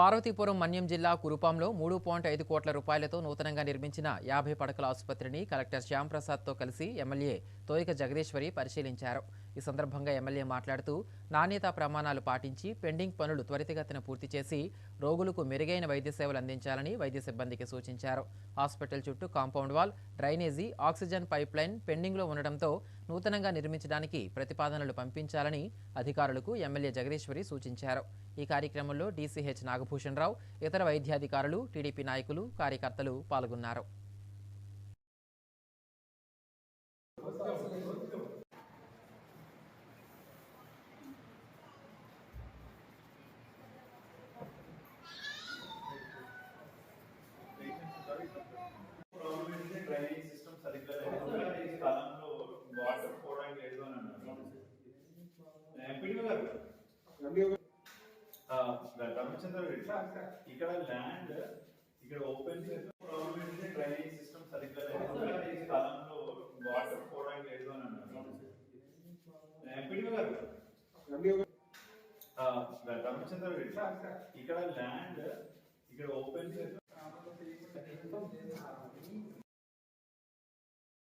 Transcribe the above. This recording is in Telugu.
పార్వతీపురం మన్యం జిల్లా కురుపాంలో మూడు పాయింట్ ఐదు కోట్ల రూపాయలతో నూతనంగా నిర్మించిన యాభై పడకల ఆసుపత్రిని కలెక్టర్ శ్యాంప్రసాద్తో కలిసి ఎమ్మెల్యే తోయిక జగదీశ్వరి పరిశీలించారు. ఈ సందర్భంగా ఎమ్మెల్యే మాట్లాడుతూ నాణ్యతా ప్రమాణాలు పాటించి పెండింగ్ పనులు త్వరితగతిన పూర్తి చేసి రోగులకు మెరుగైన వైద్య సేవలు అందించాలని వైద్య సిబ్బందికి సూచించారు. హాస్పిటల్ చుట్టూ compound wall drainage oxygen pipeline పెండింగ్లో ఉండడంతో నూతనంగా నిర్మించడానికి ప్రతిపాదనలు పంపించాలని అధికారులకు ఎమ్మెల్యే జగదీశ్వరి సూచించారు. ఈ కార్యక్రమంలో డీసీహెచ్ నాగభూషణరావు ఇతర వైద్యాధికారులు టీడీపీ నాయకులు కార్యకర్తలు పాల్గొన్నారు. ప్రాబ్లం ఏంటంటే డ్రైనేజ్ సిస్టమ్ సరిగ్గా లేదు ఈ స్థలంలో వాటర్ పోవడానికి లేదు అని అన్నారు ఎంపీడీ గారు ఆ, రామచంద్ర రెడ్డి ఇక్కడ ల్యాండ్ ఇక్కడ ఓపెన్ ప్రాబ్లం ఏంటంటే డ్రైనేజ్ సిస్టమ్ సరిగ్గా లేదు ఈ స్థలంలో వాటర్ పోవడానికి లేదు అని అన్నారు ఎంపీడీ గారు ఆ, రామచంద్ర రెడ్డి ఇక్కడ ల్యాండ్ ఇక్కడ ఓపెన్